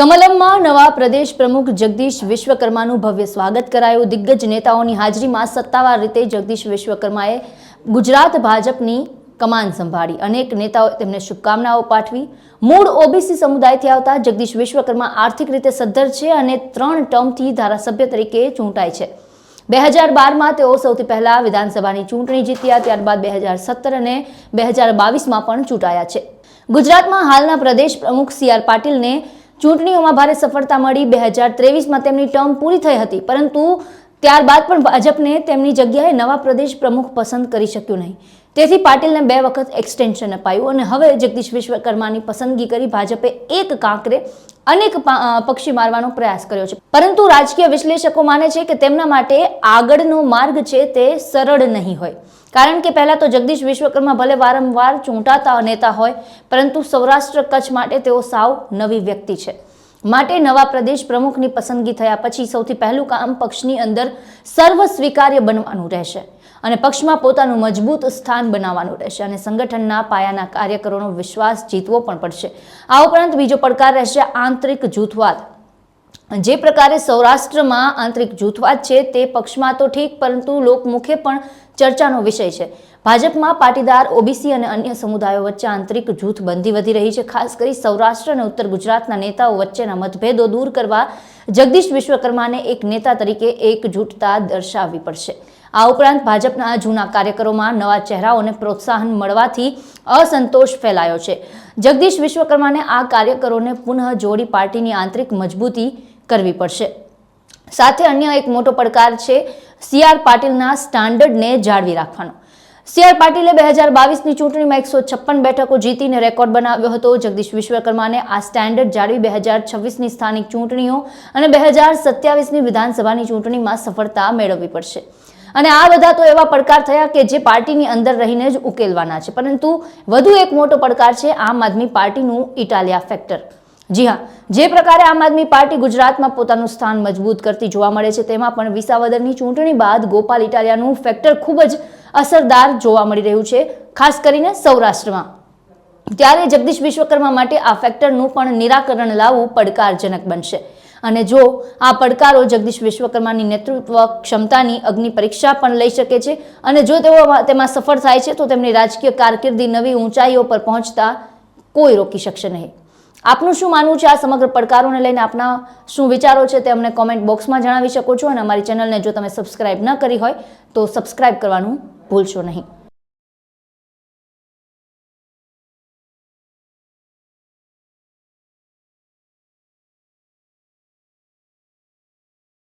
કમલમમાં નવા પ્રદેશ પ્રમુખ જગદીશ વિશ્વકર્માનું ભવ્ય સ્વાગત કરાયું. દિગ્ગજ નેતાઓની હાજરીમાં સત્તાવાર રીતે જગદીશ વિશ્વકર્માએ ગુજરાત ભાજપની કમાન સંભાળી. અનેક નેતાઓએ તેમને શુભકામનાઓ પાઠવી. મૂળ ઓબીસી સમુદાયથી આવતા જગદીશ વિશ્વકર્મા આર્થિક રીતે સદ્ધર છે અને ત્રણ ટર્મથી ધારાસભ્ય તરીકે ચૂંટાય છે. બે હજાર બારમાં તેઓ સૌથી પહેલા વિધાનસભાની ચૂંટણી જીત્યા, ત્યારબાદ બે હજાર સત્તર અને બે હજાર બાવીસમાં પણ ચૂંટાયા છે. ગુજરાતમાં હાલના પ્રદેશ પ્રમુખ સી આર પાટીલને ચૂંટણીઓમાં ભારે સફળતા મળી. બે હજાર ત્રેવીસમાં તેમની ટર્મ પૂરી થઈ હતી, પરંતુ ત્યારબાદ પણ ભાજપને તેમની જગ્યાએ નવા પ્રદેશ પ્રમુખ પસંદ કરી શક્યું નહીં. તેથી પાટીલને બે વખત એક્સટેન્શન અપાયું અને હવે જગદીશ વિશ્વકર્માની પસંદગી કરી ભાજપે એક કાંકરે અનેક પક્ષી મારવાનો પ્રયાસ કર્યો છે. પરંતુ રાજકીય વિશ્લેષકો માને છે કે તેમના માટે આગળનો માર્ગ છે તે સરળ નહીં હોય. કારણ કે પહેલા તો જગદીશ વિશ્વકર્મા ભલે વારંવાર ચૂંટાતા નેતા હોય, પરંતુ સૌરાષ્ટ્ર કચ્છ માટે તેઓ સાવ નવી વ્યક્તિ છે. માટે નવા પ્રદેશ પ્રમુખની પસંદગી થયા પછી સૌથી પહેલું કામ પક્ષની અંદર સર્વ સ્વીકાર્ય બનવાનું રહેશે. અને પક્ષમાં પોતાનું મજબૂત સ્થાન બનાવવાનું રહેશે અને સંગઠનના પાયાના કાર્યકરોનો વિશ્વાસ જીતવો પણ પડશે. આ ઉપરાંત બીજો પડકાર રહેશે આંતરિક જૂથવાદ. જે પ્રકારે સૌરાષ્ટ્રમાં આંતરિક જૂથવાદ છે તે પક્ષમાં તો ઠીક, પરંતુ લોકમુખે પણ ચર્ચાનો વિષય છે. ભાજપમાં પાટીદાર, ઓબીસી અને અન્ય સમુદાયો વચ્ચે આંતરિક જૂથબંધી વધી રહી છે. ખાસ કરી સૌરાષ્ટ્ર અને ઉત્તર ગુજરાતના નેતાઓ વચ્ચેના મતભેદો દૂર કરવા જગદીશ વિશ્વકર્માને એક નેતા તરીકે એકજૂટતા દર્શાવવી પડશે. આ ઉપરાંત ભાજપના જૂના કાર્યકરોમાં નવા ચહેરાઓને પ્રોત્સાહન મળવાથી અસંતોષ ફેલાયો છે. જગદીશ વિશ્વકર્માને આ કાર્યકરોને પુનઃ જોડી પાર્ટીની આંતરિક મજબૂતી કરવી પડશે. સાથે અન્ય એક મોટો પડકાર છે સી આર પાટીલના સ્ટાન્ડર્ડને જાળવી રાખવાનો. સી આર પાટીલે બે હજાર બાવીસની ચૂંટણીમાં એકસો છપ્પન બેઠકો જીતીને રેકોર્ડ બનાવ્યો હતો. જગદીશ વિશ્વકર્માને આ સ્ટેન્ડર્ડ જાળવી બે હજાર છવ્વીસની સ્થાનિક ચૂંટણીઓ અને બે હજાર સત્યાવીસની વિધાનસભાની ચૂંટણીમાં સફળતા મેળવવી પડશે. અને આ બધા તો એવા પડકાર થયા કે જે પાર્ટીની અંદર રહીને જ ઉકેલવાના છે. પરંતુ વધુ એક મોટો પડકાર છે આમ આદમી પાર્ટીનું ઇટાલિયા ફેક્ટર. જી હા, જે પ્રકારે આમ આદમી પાર્ટી ગુજરાતમાં પોતાનું સ્થાન મજબૂત કરતી જોવા મળે છે, તેમાં પણ વિસાવદરની ચૂંટણી બાદ ગોપાલ ઇટાલિયાનું ફેક્ટર ખૂબ જ અસરદાર જોવા મળી રહ્યું છે, ખાસ કરીને સૌરાષ્ટ્રમાં. ત્યારે જગદીશ વિશ્વકર્મા માટે આ ફેક્ટરનું પણ નિરાકરણ લાવવું પડકારજનક બનશે. અને જો આ પડકારો જગદીશ વિશ્વકર્માની નેતૃત્વ ક્ષમતાની અગ્નિ પરીક્ષા પણ લઈ શકે છે અને જો તેઓ તેમાં સફળ થાય છે, તો તેમની રાજકીય કારકિર્દી નવી ઊંચાઈઓ પર પહોંચતા કોઈ રોકી શકશે નહીં. આપનું શું માનવું છે આ સમગ્ર પડકારોને લઈને? આપના શું વિચારો છે તે અમને કોમેન્ટ બોક્સમાં જણાવી શકો છો અને અમારી ચેનલને જો તમે સબસ્ક્રાઇબ ન કરી હોય, તો સબસ્ક્રાઇબ કરવાનું ભૂલશો નહીં.